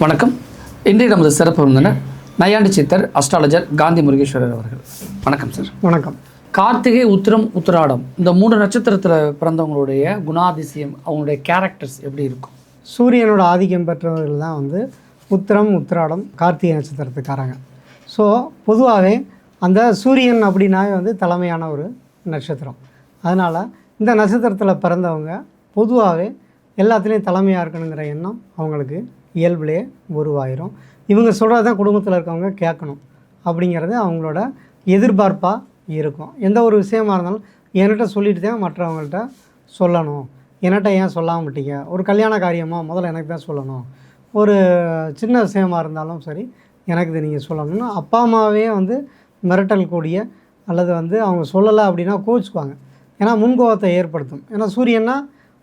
வணக்கம். இன்றைய நமது சிறப்பு விருந்தினர் நையாண்டி சித்தர் அஸ்ட்ராலஜர் காந்தி முருகேஸ்வரர் அவர்கள். வணக்கம் சார் வணக்கம். கார்த்திகை உத்திரம் உத்திராடம் இந்த மூணு நட்சத்திரத்தில் பிறந்தவங்களுடைய குணாதிசயம் அவங்களுடைய கேரக்டர்ஸ் எப்படி இருக்கும்? சூரியனோட ஆதிக்கம் பெற்றவர்கள் தான் வந்து உத்திரம் உத்திராடம் கார்த்திகை நட்சத்திரத்துக்காரங்க. ஸோ பொதுவாகவே அந்த சூரியன் அப்படின்னாவே வந்து தலைமையான ஒரு நட்சத்திரம். அதனால் இந்த நட்சத்திரத்தில் பிறந்தவங்க பொதுவாகவே எல்லாத்துலேயும் தலைமையாக இருக்கணுங்கிற எண்ணம் அவங்களுக்கு இயல்புலேயே உருவாயிரும். இவங்க சொல்கிறது தான் குடும்பத்தில் இருக்கவங்க கேட்கணும். அப்படிங்கிறது அவங்களோட எதிர்பார்ப்பாக இருக்கும். எந்த ஒரு விஷயமா இருந்தாலும் என்கிட்ட சொல்லிட்டு தான் மற்றவங்கள்ட்ட சொல்லணும். என்கிட்ட ஏன் சொல்லாமல் விட்டீங்க? ஒரு கல்யாண காரியமாக முதல்ல எனக்கு தான் சொல்லணும். ஒரு சின்ன விஷயமா இருந்தாலும் சரி எனக்கு இதை நீங்கள் சொல்லணும்னு அப்பா அம்மாவே வந்து மிரட்டல் கூடிய அல்லது வந்து அவங்க சொல்லலை அப்படின்னா கோச்சுக்குவாங்க ஏன்னா முன்கோபத்தை ஏற்படுத்தும். ஏன்னா சூரியன்னா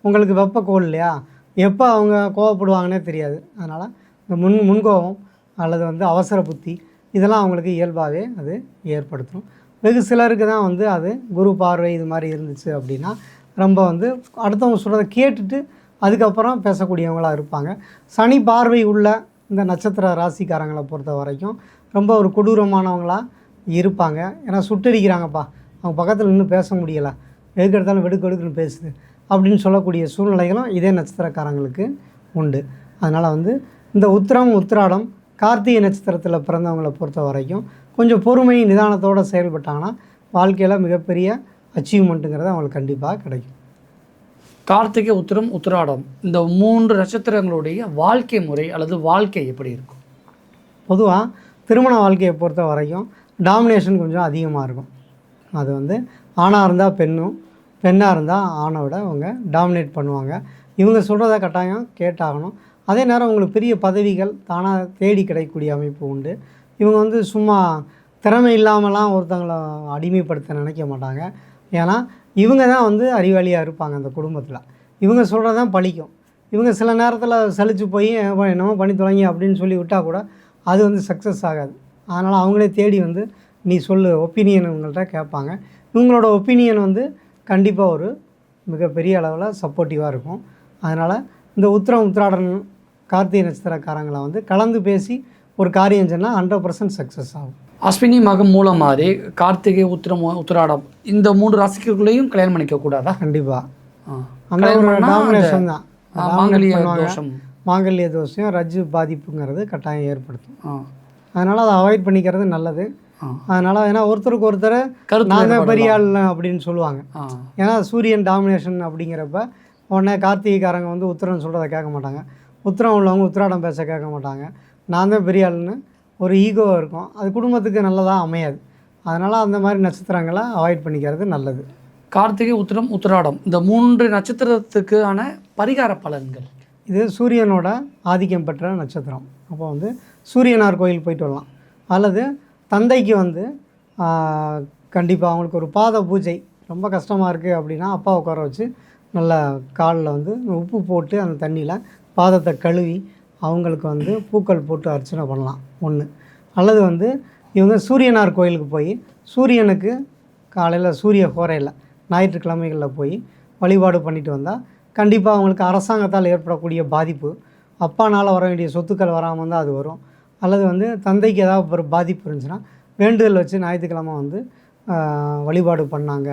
உங்களுக்கு வெப்பக்கோள் இல்லையா? எப்போ அவங்க கோவப்படுவாங்கன்னே தெரியாது. அதனால் இந்த முன் முன்கோபம் அல்லது வந்து அவசர புத்தி இதெல்லாம் அவங்களுக்கு இயல்பாகவே அது ஏற்படுத்தும் வெகு சிலருக்கு தான் வந்து அது குரு பார்வை இது மாதிரி இருந்துச்சு அப்படின்னா ரொம்ப வந்து அடுத்தவங்க சொல்கிறத கேட்டுட்டு அதுக்கப்புறம் பேசக்கூடியவங்களாக இருப்பாங்க. சனி பார்வை உள்ள இந்த நட்சத்திர ராசிக்காரங்களை பொறுத்த வரைக்கும் ரொம்ப ஒரு கொடூரமானவங்களாக இருப்பாங்க. ஏன்னா சுட்டடிக்கிறாங்கப்பா அவங்க பக்கத்தில் இன்னும் பேச முடியலை. எதுக்கு எடுத்தாலும் வெடுக்கு வெடுக்குன்னு பேசுது. அப்படின்னு சொல்லக்கூடிய சூழ்நிலைகளும் இதே நட்சத்திரக்காரங்களுக்கு உண்டு. அதனால் வந்து இந்த உத்திரம் உத்திராடம் கார்த்திகை நட்சத்திரத்தில் பிறந்தவங்களை பொறுத்த வரைக்கும் கொஞ்சம் பொறுமை நிதானத்தோடு செயல்பட்டாங்கன்னா வாழ்க்கையில் மிகப்பெரிய அச்சீவ்மெண்ட்டுங்கிறது அவங்களுக்கு கண்டிப்பாக கிடைக்கும். கார்த்திகை உத்திரம் உத்திராடம் இந்த மூன்று நட்சத்திரங்களுடைய வாழ்க்கை முறை அல்லது வாழ்க்கை எப்படி இருக்கும்? பொதுவாக திருமண வாழ்க்கையை பொறுத்த வரைக்கும் டாமினேஷன் கொஞ்சம் அதிகமாக இருக்கும். அது வந்து ஆணாக இருந்தால் பெண்ணும் பெண்ணாக இருந்தால் ஆணை விட அவங்க டாமினேட் பண்ணுவாங்க. இவங்க சொல்கிறத கட்டாயம் கேட்டாகணும். அதே நேரம் உங்களுக்கு பெரிய பதவிகள் தானாக தேடி கிடைக்கக்கூடிய அமைப்பு உண்டு. இவங்க வந்து சும்மா திறமை இல்லாமலாம் ஒருத்தங்களை அடிமைப்படுத்த நினைக்க மாட்டாங்க. ஏன்னா இவங்க தான் வந்து அறிவாளியாக இருப்பாங்க அந்த குடும்பத்தில். இவங்க சொல்கிறது தான் பழிக்கும். இவங்க சில நேரத்தில் சலித்து போய் என்னமோ பண்ணி தொடங்கி அப்படின்னு சொல்லி விட்டால் கூட அது வந்து சக்ஸஸ் ஆகாது. அதனால் அவங்களே தேடி வந்து நீ சொல்லு ஒப்பீனியன் இவங்கள்ட்ட கேட்பாங்க. இவங்களோட ஒப்பீனியன் வந்து கண்டிப்பாக ஒரு மிகப்பெரிய அளவில் சப்போர்ட்டிவாக இருக்கும் அதனால் இந்த உத்திரம் உத்திராடன் கார்த்திகை நட்சத்திரக்காரங்களை வந்து கலந்து பேசி ஒரு காரியம் சொன்னால் ஹண்ட்ரட் பர்சன்ட் சக்ஸஸ் ஆகும் அஸ்வினி மகம் மூலம் மாதிரி கார்த்திகை உத்திரம் உத்திராடம் இந்த மூன்று ராசிக்குள்ளேயும் கல்யாணம் பண்ணிக்க கூடாதா கண்டிப்பாக. அந்த ஒரு டாமினேஷன் தான் மாங்கல்ய. தோஷம் மாங்கல்ய தோஷம் ரஜ்ஜு பாதிப்புங்கிறது கட்டாயம் ஏற்படுத்தும். அதனால் அதை அவாய்ட் பண்ணிக்கிறது நல்லது. அதனால் ஏன்னா ஒருத்தருக்கு ஒருத்தர் கருத்து நான் தான் வேறுபாடு பெரிய ஆள் அப்படின்னு சொல்லுவாங்க. ஏன்னா சூரியன் டாமினேஷன் அப்படிங்கிறப்ப உடனே கார்த்திகைக்காரங்க வந்து உத்திரம் சொல்கிறத கேட்க மாட்டாங்க. உத்திரம் உள்ளவங்க உத்திராடம் பேச கேட்க மாட்டாங்க. நான் தான் பெரிய ஆளுன்னு ஒரு ஈகோ இருக்கும். அது குடும்பத்துக்கு நல்லதாக அமையாது. அதனால் அந்த மாதிரி நட்சத்திரங்களை அவாய்ட் பண்ணிக்கிறது நல்லது. கார்த்திகை உத்திரம் உத்திராடம் இந்த மூன்று நட்சத்திரத்துக்கான பரிகார பலன்கள். இது சூரியனோட ஆதிக்கம் பெற்ற நட்சத்திரம். அப்போ வந்து சூரியனார் கோயில் போயிட்டு வரலாம். அல்லது தந்தைக்கு வந்து கண்டிப்பாக அவங்களுக்கு ஒரு பாத பூஜை. ரொம்ப கஷ்டமாக இருக்குது அப்படின்னா அப்பா உட்கார வச்சு நல்லா காலில் வந்து உப்பு போட்டு அந்த தண்ணியில் பாதத்தை கழுவி அவங்களுக்கு வந்து பூக்கள் போட்டு அர்ச்சனை பண்ணலாம். ஒன்று அல்லது வந்து இவங்க சூரியனார் கோயிலுக்கு போய் சூரியனுக்கு காலையில் சூரிய கோரையில் ஞாயிற்றுக்கிழமைகளில் போய் வழிபாடு பண்ணிட்டு வந்தால் கண்டிப்பாக அவங்களுக்கு அரசாங்கத்தால் ஏற்படக்கூடிய பாதிப்பு. அப்பானால் வர வேண்டிய சொத்துக்கள் வராமல் தான் அது வரும். அல்லது வந்து தந்தைக்கு ஏதாவது ஒரு பாதிப்பு இருந்துச்சுன்னா வேண்டுதல் வச்சு ஞாயிற்றுக்கிழமை வந்து வழிபாடு பண்ணாங்க.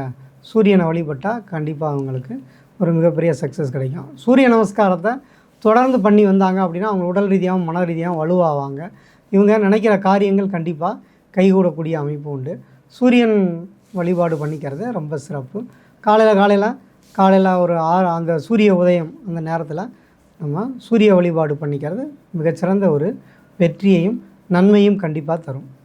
சூரியனை வழிபட்டால் கண்டிப்பாக அவங்களுக்கு ஒரு மிகப்பெரிய சக்ஸஸ் கிடைக்கும். சூரிய நமஸ்காரத்தை தொடர்ந்து பண்ணி வந்தாங்க அப்படின்னா அவங்க உடல் ரீதியாகவும் மன ரீதியாகவும் வலுவாவாங்க. இவங்க நினைக்கிற காரியங்கள் கண்டிப்பாக கைகூடக்கூடிய அமைப்பு உண்டு. சூரியன் வழிபாடு பண்ணிக்கிறது ரொம்ப சிறப்பு. காலையில் காலையில் காலையில் ஒரு ஆறு அந்த சூரிய உதயம் அந்த நேரத்தில் நம்ம சூரிய வழிபாடு பண்ணிக்கிறது மிகச்சிறந்த ஒரு வெற்றியையும் நன்மையும் கண்டிப்பாக தரும்.